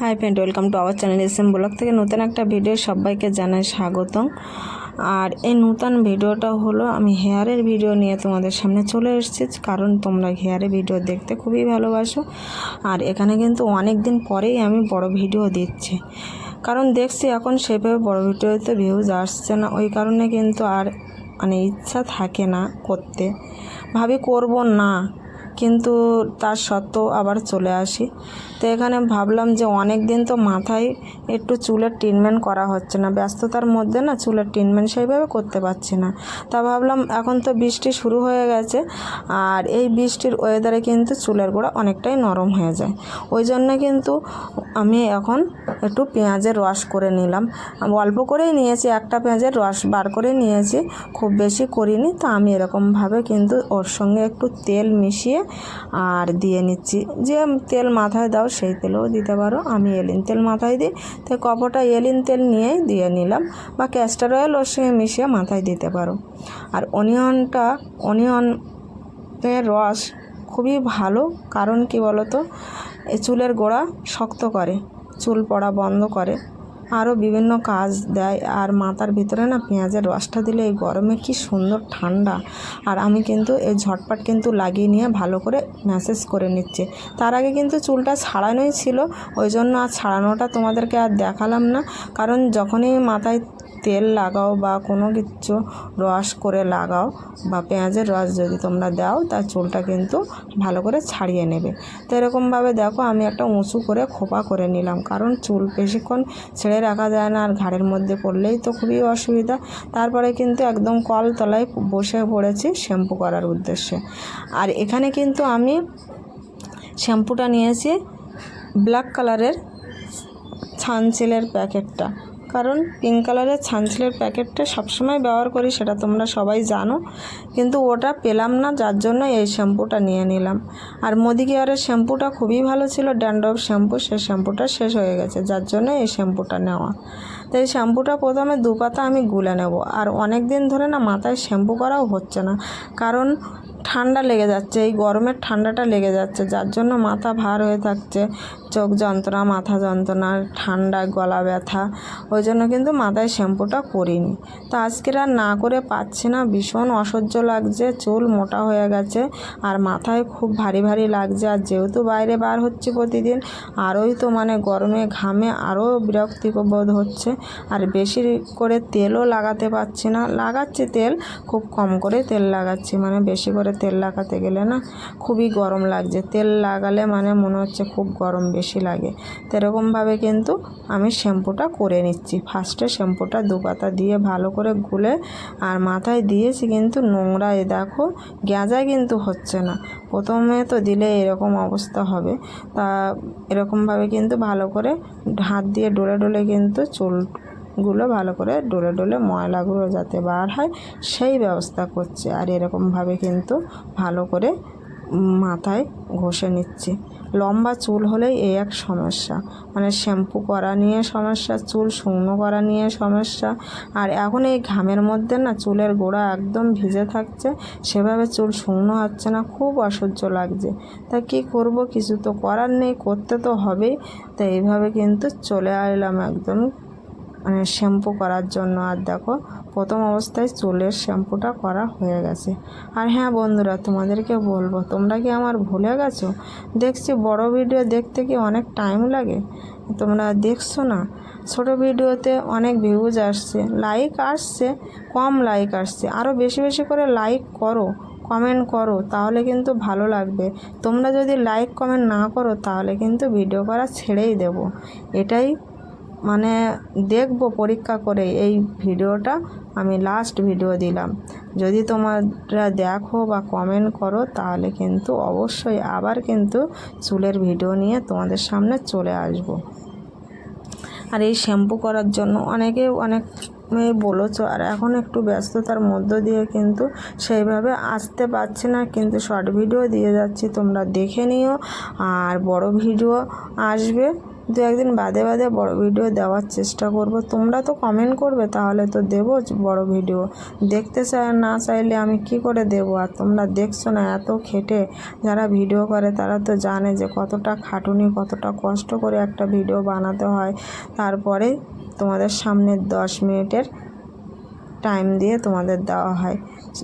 Hi friend welcome to our channel S M blog থেকে নতুন একটা ভিডিও সবাইকে জানাই স্বাগতম। আর এই নতুন ভিডিওটা হলো, আমি হেয়ারের ভিডিও নিয়ে তোমাদের সামনে চলে এসেছি, কারণ তোমরা হেয়ারের ভিডিও দেখতে খুবই ভালোবাসো। আর এখানে কিন্তু অনেক দিন পরেই আমি বড় ভিডিও দিচ্ছি। কারণ দেখছি এখন সেভাবে বড় ভিডিওতে ভিউজ আসছে না, ওই কারণে কিন্তু আর মানে ইচ্ছা থাকে না করতে। ভাবি করব না কিন্তু তার সত্ত্বেও আবার চলে আসি। তো এখানে ভাবলাম যে অনেক দিন তো মাথায় একটু চুলের ট্রিটমেন্ট করা হচ্ছে না। ব্যস্ততার মধ্যে না চুলের ট্রিটমেন্ট সেইভাবে করতে পারছি না। তা ভাবলাম এখন তো বৃষ্টি শুরু হয়ে গেছে আর এই বৃষ্টির ওয়েদারে কিন্তু চুলের গোড়া অনেকটাই নরম হয়ে যায়। ওই জন্য কিন্তু আমি এখন একটু পেঁয়াজের রস করে নিলাম। অল্প করেই নিয়েছি, একটা পেঁয়াজের রস বার করে নিয়েছি, খুব বেশি করিনি। তো আমি এরকমভাবে কিন্তু ওর সঙ্গে একটু তেল মিশিয়ে আর দিয়ে নিচ্ছি। যে তেল মাথায় দাও সেই তেলও দিতে পারো। আমি এলিন তেল মাথায় দিই। তো কপটা এলিন তেল নিয়েই দিয়ে নিলাম বা ক্যাস্টার অয়েল ওর সঙ্গে মিশিয়ে মাথায় দিতে পারো। আর অনিয়নটা অনিয়নের রস খুবই ভালো। কারণ কি বলো তো এই চুলের গোড়া শক্ত করে, চুল পড়া বন্ধ করে। আরও বিভিন্ন কাজ দেয় আর মাথার ভিতরে না পেঁয়াজের রসটা দিলে এই গরমে কি সুন্দর ঠান্ডা। আর আমি কিন্তু এই ঝটপট কিন্তু লাগিয়ে নিয়ে ভালো করে ম্যাসেজ করে নিচ্ছে। তার আগে কিন্তু চুলটা ছাড়ানোই ছিল, ওই জন্য আর ছাড়ানোটা তোমাদেরকে আর দেখালাম না। কারণ যখনই মাথায় তেল লাগাও বা কোনো কিছু রস করে লাগাও বা পেঁয়াজের রস যদি তোমরা দাও, তার চুলটা কিন্তু ভালো করে ছাড়িয়ে নেবে। তো এরকমভাবে দেখো আমি একটা উঁচু করে খোপা করে নিলাম, কারণ চুল বেশিক্ষণ ছেড়ে রাখা যায় না আর ঘাড়ের মধ্যে পড়লেই তো খুবই অসুবিধা। তারপরে কিন্তু একদম কল তলায় বসে পড়েছি শ্যাম্পু করার উদ্দেশ্যে। আর এখানে কিন্তু আমি শ্যাম্পুটা নিয়েছি ব্ল্যাক কালারের ছানসিলের প্যাকেটটা। কারণ পিঙ্ক কালারের ছানসিলের প্যাকেটটা সবসময় ব্যবহার করি, সেটা তোমরা সবাই জানো। কিন্তু ওটা পেলাম না, যার জন্য এই শ্যাম্পুটা নিয়ে নিলাম। আর মোদি কেয়ারের শ্যাম্পুটা খুবই ভালো ছিল ড্যান্ড্রফ শ্যাম্পু সেই শ্যাম্পুটা শেষ হয়ে গেছে, যার জন্য এই শ্যাম্পুটা নেওয়া। তো এই শ্যাম্পুটা প্রথমে দু পাতা আমি গুলে নেব। আর অনেক দিন ধরে না মাথায় শ্যাম্পু করাও হচ্ছে না। কারণ ঠান্ডা লেগে যাচ্ছে, এই গরমের ঠান্ডাটা লেগে যাচ্ছে, যার জন্য মাথা ভার হয়ে থাকছে, চোখ যন্ত্রণা, মাথা যন্ত্রণা, ঠান্ডা, গলা ব্যথা, ওই জন্য কিন্তু মাথায় শ্যাম্পুটা করিনি। তো আজকের আর না করে পাচ্ছি না, ভীষণ অসহ্য লাগছে, চুল মোটা হয়ে গেছে, আর মাথায় খুব ভারী ভারী লাগছে, আর যেহেতু বাইরে বার হচ্ছে প্রতিদিন, আরোই তো মানে গরমে ঘামে আরও বিরক্তি বোধ হচ্ছে, আর বেশি করে তেলও লাগাতে পারছি না, লাগাচ্ছি তেল, খুব কম করে তেল লাগাচ্ছি মানে বেশি করে তেল লাগাতে গেলে না খুবই গরম লাগছে। তেল লাগালে মানে মনে হচ্ছে খুব গরম বেশি লাগে। তো এরকমভাবে কিন্তু আমি শ্যাম্পুটা করে নিচ্ছি। ফার্স্টে শ্যাম্পুটা দু পাতা দিয়ে ভালো করে গুলে আর মাথায় দিয়েছি কিন্তু নোংরা এ দেখো গেঁজা কিন্তু হচ্ছে না। প্রথমে তো দিলে এরকম অবস্থা হবে। তা এরকমভাবে কিন্তু ভালো করে হাত দিয়ে ডলে ডলে কিন্তু চুল গুলো ভালো করে ডলে ডলে ময়লাগুলো যাতে বার হয়, সেই ব্যবস্থা করছে। আর এরকমভাবে কিন্তু ভালো করে মাথায় ঘষে নিচ্ছি। লম্বা চুল হলেই এই এক সমস্যা। মানে শ্যাম্পু করা নিয়ে সমস্যা, চুল শুকনো করা নিয়ে সমস্যা। আর এখন এই ঘামের মধ্যে না চুলের গোড়া একদম ভিজে থাকছে, সেভাবে চুল শুকনো হচ্ছে না, খুব অসহ্য লাগছে। তা কী করব? কিছু তো করার নেই, করতে তো হবেই। তো এইভাবে কিন্তু চলে আসলাম একদম মানে শ্যাম্পু করার জন্য। আর দেখো, প্রথম অবস্থায় চুলের শ্যাম্পুটা করা হয়ে গেছে। আর হ্যাঁ বন্ধুরা, তোমাদেরকে বলব, তোমরা কি আমার ভুলে গেছো? দেখছি বড় ভিডিও দেখতে কি অনেক টাইম লাগে? তোমরা দেখছ না? ছোট ভিডিওতে অনেক ভিউজ আসছে লাইক আসছে, কম লাইক আসছে। আরও বেশি বেশি করে লাইক করো কমেন্ট করো, তাহলে কিন্তু ভালো লাগবে। তোমরা যদি লাইক কমেন্ট না করো, তাহলে কিন্তু ভিডিও করা ছেড়েই দেবো। এটাই মানে দেখব পরীক্ষা করে এই ভিডিওটা, আমি লাস্ট ভিডিও দিলাম। যদি তোমরা দেখো বা কমেন্ট করো, তাহলে কিন্তু অবশ্যই আবার কিন্তু চুলের ভিডিও নিয়ে তোমাদের সামনে চলে আসব। আর এই শ্যাম্পু করার জন্য অনেকে, অনেক মেয়ে বলেছ, আর এখন একটু ব্যস্ততার মধ্য দিয়ে কিন্তু সেইভাবে আসতে পারছি না, কিন্তু শর্ট ভিডিও দিয়ে যাচ্ছি, তোমরা দেখে নিও। আর বড় ভিডিও আসবে। দু একদিন বাদে বাদে বড় ভিডিও দেওয়ার চেষ্টা করব। তোমরা তো কমেন্ট করবে, তাহলে তো দেবো বড় ভিডিও। দেখতে না চাইলে আমি কি করে দেবো? আর তোমরা দেখছ না এত খেটে যারা ভিডিও করে, তারা তো জানে যে কতটা খাটুনি, কতটা কষ্ট করে একটা ভিডিও বানাতে হয়। তারপরে তোমাদের সামনে দশ মিনিটের টাইম দিয়ে তোমাদের দেওয়া হয়।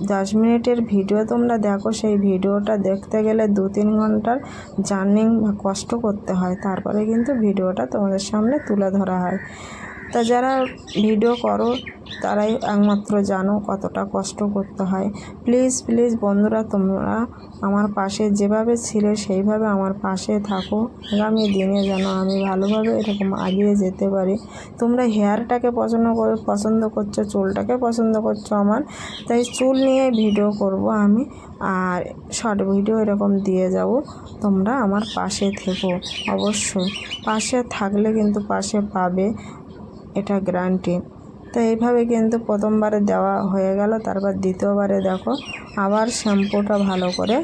দশ মিনিটের ভিডিও তোমরা দেখো, সেই ভিডিওটা দেখতে গেলে দু তিন ঘণ্টার জার্নিং বা কষ্ট করতে হয়। তারপরে কিন্তু ভিডিওটা তোমাদের সামনে তুলে ধরা হয়। তা যারা ভিডিও করো, তারাই একমাত্র জানো কতটা কষ্ট করতে হয়। প্লিজ প্লিজ বন্ধুরা, তোমরা আমার পাশে যেভাবে ছিলে, সেইভাবে আমার পাশে থাকো। আগামী দিনে যেন আমি ভালোভাবে এরকম আগিয়ে যেতে পারি। তোমরা হেয়ারটাকে পছন্দ পছন্দ করছ, চুলটাকে পছন্দ করছ আমার, তাই চুল নিয়ে ভিডিও করব আমি আর শর্ট ভিডিও এরকম দিয়ে যাব। তোমরা আমার পাশে থেকো, অবশ্যই। পাশে থাকলে কিন্তু পাশে পাবে। এটা গ্যারান্টি। তো এইভাবে কিন্তু প্রথমবারে দেওয়া হয়ে গেল, তারপর দ্বিতীয়বারে দেখো আবার শ্যাম্পুটা ভালো করে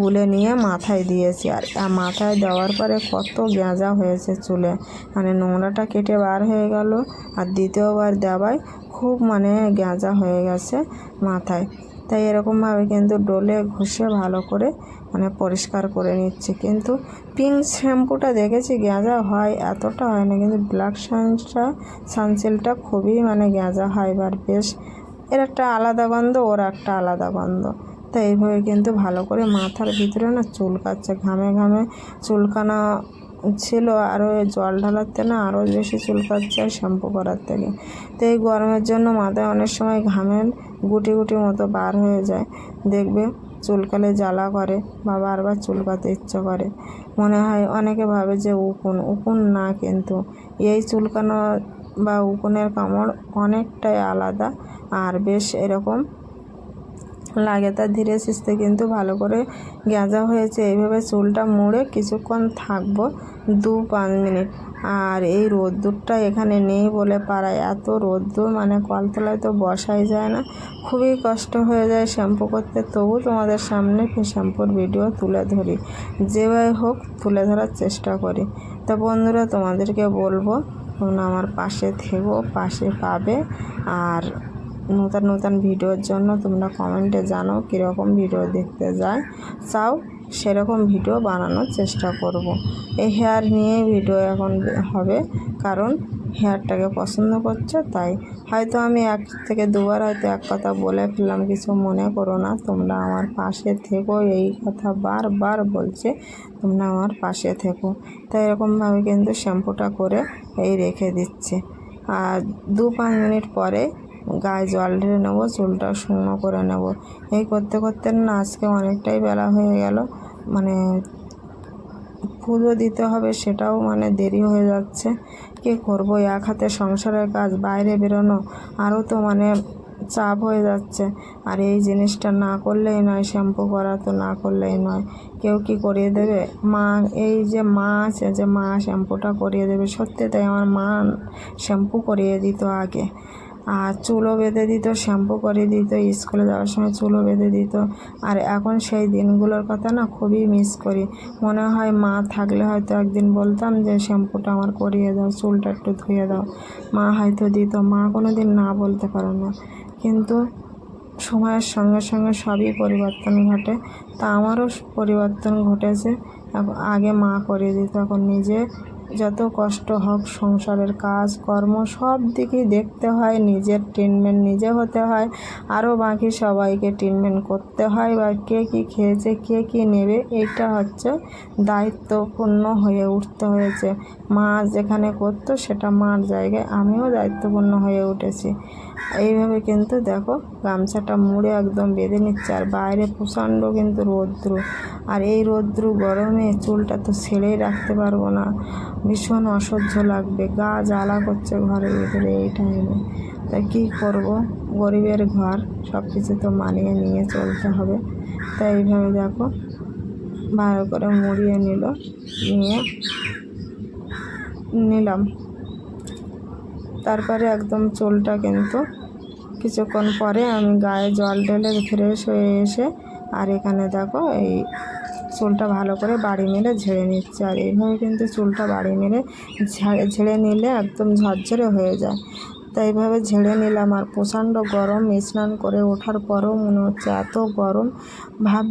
গুলে নিয়ে মাথায় দিয়েছি। আর মাথায় দেওয়ার পরে কত গেঁজা হয়েছে চুলে। মানে নোংরাটা কেটে বার হয়ে গেল, আর দ্বিতীয়বার দেওয়ায় খুব মানে গেঁজা হয়ে গেছে মাথায়। তাই এরকমভাবে কিন্তু ডলে ঘষে ভালো করে মানে পরিষ্কার করে নিচ্ছে। কিন্তু পিঙ্ক শ্যাম্পুটা দেখেছি গেঁজা হয়, এতটা হয় না। কিন্তু ব্ল্যাক সানটা সানসিল্কটা খুবই মানে গেঁজা হয় এবার বেশ। এর একটা আলাদা গন্ধ, ওর একটা আলাদা গন্ধ। তো এইভাবে কিন্তু ভালো করে মাথার ভিতরে না চুলকাচ্ছে। ঘামে ঘামে চুলকানো ছিল আরও জল ঢালাতে না আরও বেশি চুলকাচ্ছে শ্যাম্পু করার থেকে। তো এই গরমের জন্য মাথায় অনেক সময় ঘামের গুটি গুটি মতো বার হয়ে যায়। দেখবে চুলকালে জ্বালা করে বা বারবার চুলকাতে ইচ্ছে করে। মনে হয় অনেকে ভাবে যে উকুন উকুন না কিন্তু এই চুলকানো বা উকুনের কামড় অনেকটাই আলাদা আর বেশ এরকম লাগে। তা ধীরে সুস্থে কিন্তু ভালো করে গেঁজা হয়েছে। এইভাবে চুলটা মুড়ে কিছুক্ষণ থাকব দু পাঁচ মিনিট। আর এই রোদ্দুরটা এখানে নেই বলে পাড়ায়। এত রোদ্দুর মানে কলতলায় তো বসাই যায় না। খুবই কষ্ট হয়ে যায় শ্যাম্পু করতে। তবু তোমাদের সামনে শ্যাম্পুর ভিডিও তুলে ধরি। যেভাবে হোক, তুলে ধরার চেষ্টা করি। তো বন্ধুরা, তোমাদেরকে বলব, তোমরা আমার পাশে থেকো, পাশে পাবে। আর নতুন নতুন ভিডিওর জন্য তোমরা কমেন্টে জানো কীরকম ভিডিও দেখতে যায়। চাও সেরকম ভিডিও বানানোর চেষ্টা করব। এই হেয়ার নিয়ে ভিডিও এখন হবে, কারণ হেয়ারটাকে পছন্দ করছে, তাই। হয়তো আমি এক থেকে দুবার হয়তো এক কথা বলে ফেললাম, কিছু মনে করো না, তোমরা আমার পাশে থেকো, এই কথা বারবার বলছে, তোমরা আমার পাশে থেকো। তাই এরকমভাবে কিন্তু শ্যাম্পুটা করে এই রেখে দিচ্ছে। আর দু পাঁচ মিনিট পরে গায়ে জল ঢেলে নেব, চুলটা শুকনো করে নেব। এই করতে করতে না, আজকে অনেকটাই বেলা হয়ে গেল। পুজো দিতে হবে সেটাও মানে দেরি হয়ে যাচ্ছে। কী করব? এক হাতে সংসারের কাজ, বাইরে বেরোনো আরও তো মানে চাপ হয়ে যাচ্ছে। আর এই জিনিসটা না করলেই নয়, শ্যাম্পু করা তো না করলেই নয়। কেউ কি করিয়ে দেবে? মা, এই যে মা আছে যে মা শ্যাম্পুটা করিয়ে দেবে। সত্যি তাই আমার মা শ্যাম্পু করিয়ে দিত আগে। আর চুলও বেঁধে দিত, শ্যাম্পু করে দিত, স্কুলে যাওয়ার সময় চুলও বেঁধে দিত। আর এখন সেই দিনগুলোর কথা না খুবই মিস করি। মনে হয় মা থাকলে হয়তো একদিন বলতাম যে, শ্যাম্পুটা আমার করিয়ে দাও, চুলটা একটু ধুয়ে দাও। মা হয়তো দিত, মা কোনো দিন না বলতে পারে না। কিন্তু সময়ের সঙ্গে সঙ্গে সবই পরিবর্তন ঘটে। তা আমারও পরিবর্তন ঘটেছে। আগে মা করিয়ে দিত, এখন নিজে যত কষ্ট হোক, সংসারের কাজ, কর্ম সব দিকেই দেখতে হয়, নিজের ট্রিটমেন্ট নিজে হতে হয় আরও বাকি সবাইকে ট্রিটমেন্ট করতে হয়, বা কে কী খেয়েছে, কে কী নেবে এটা হচ্ছে দায়িত্বপূর্ণ হয়ে উঠতে হয়েছে। মা যেখানে করতো, সেটা মার জায়গায়, আমিও দায়িত্বপূর্ণ হয়ে উঠেছি। এইভাবে কিন্তু দেখো গামছাটা মুড়ে একদম বেঁধে নিচ্ছে, আর বাইরে প্রচণ্ড কিন্তু রৌদ্র। আর এই রৌদ্র গরমে চুলটা তো ছেড়েই রাখতে পারব না। ভীষণ অসহ্য লাগবে, গা জ্বালা করছে ঘরের ভিতরে এই টাইমে তাই কী করব? গরিবের ঘর সব কিছু তো মানিয়ে নিয়ে চলতে হবে। তাই এইভাবে দেখো, ভালো করে মুড়িয়ে নিল, নিয়ে নিলাম। তারপরে একদম চুলটা কিন্তু কিছুক্ষণ পরে আমি গায়ে জল ঢেলে ফ্রেশ হয়ে এসে, আর এখানে দেখো এই চুলটা ভালো করে বাড়ি মেরে ঝেড়ে নিচ্ছে। আর এইভাবে কিন্তু চুলটা বাড়ি মেরে ঝেড়ে ঝেড়ে নিলে একদম ঝরঝরে হয়ে যায়। তাই এইভাবে ঝেড়ে নিলাম আর প্রচণ্ড গরম স্নান করে ওঠার পরেও মনে হচ্ছে এত গরম। ভাব,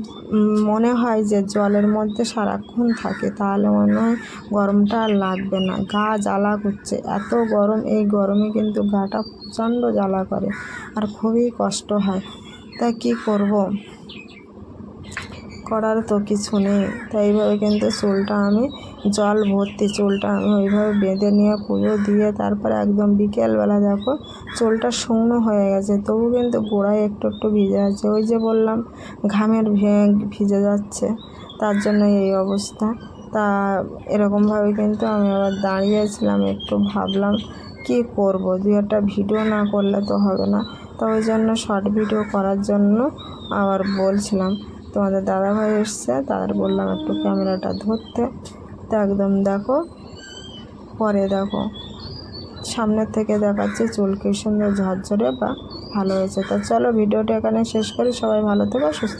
মনে হয় যে জলের মধ্যে সারাক্ষণ থাকে, তাহলে মনে হয় গরমটা আর লাগবে না। গা জ্বালা করছে। এত গরম, এই গরমে কিন্তু গাটা প্রচণ্ড জ্বালা করে আর খুবই কষ্ট হয়। তা কী করব? করার তো কিছু নেই। তাই এইভাবে কিন্তু চুলটা আমি জল ভর্তি চুলটা আমি ওইভাবে বেঁধে নিয়ে পুজো দিয়ে তারপরে একদম বিকেলবেলা দেখো চুলটা শুকনো হয়ে গেছে, তবু কিন্তু গোড়ায় একটু একটু ভিজে আছে। ওই যে বললাম, ঘামের ভিজে যাচ্ছে, তার জন্য এই অবস্থা। তা এরকমভাবে কিন্তু আমি আবার দাঁড়িয়েছিলাম, একটু ভাবলাম কি করব, দু একটা ভিডিও না করলে তো হবে না। তো ওই জন্য শর্ট ভিডিও করার জন্য আবার বলছিলাম, তোমাদের দাদাভাই এসছে তাদের বললাম একটু ক্যামেরাটা ধরতে। তো একদম দেখো, পরে দেখো। সামনের থেকে দেখাচ্ছে চুল কি সুন্দর ঝরঝরে বা ভালো হয়েছে। তো চলো, ভিডিওটা এখানে শেষ করি। সবাই ভালো থেকো, সুস্থ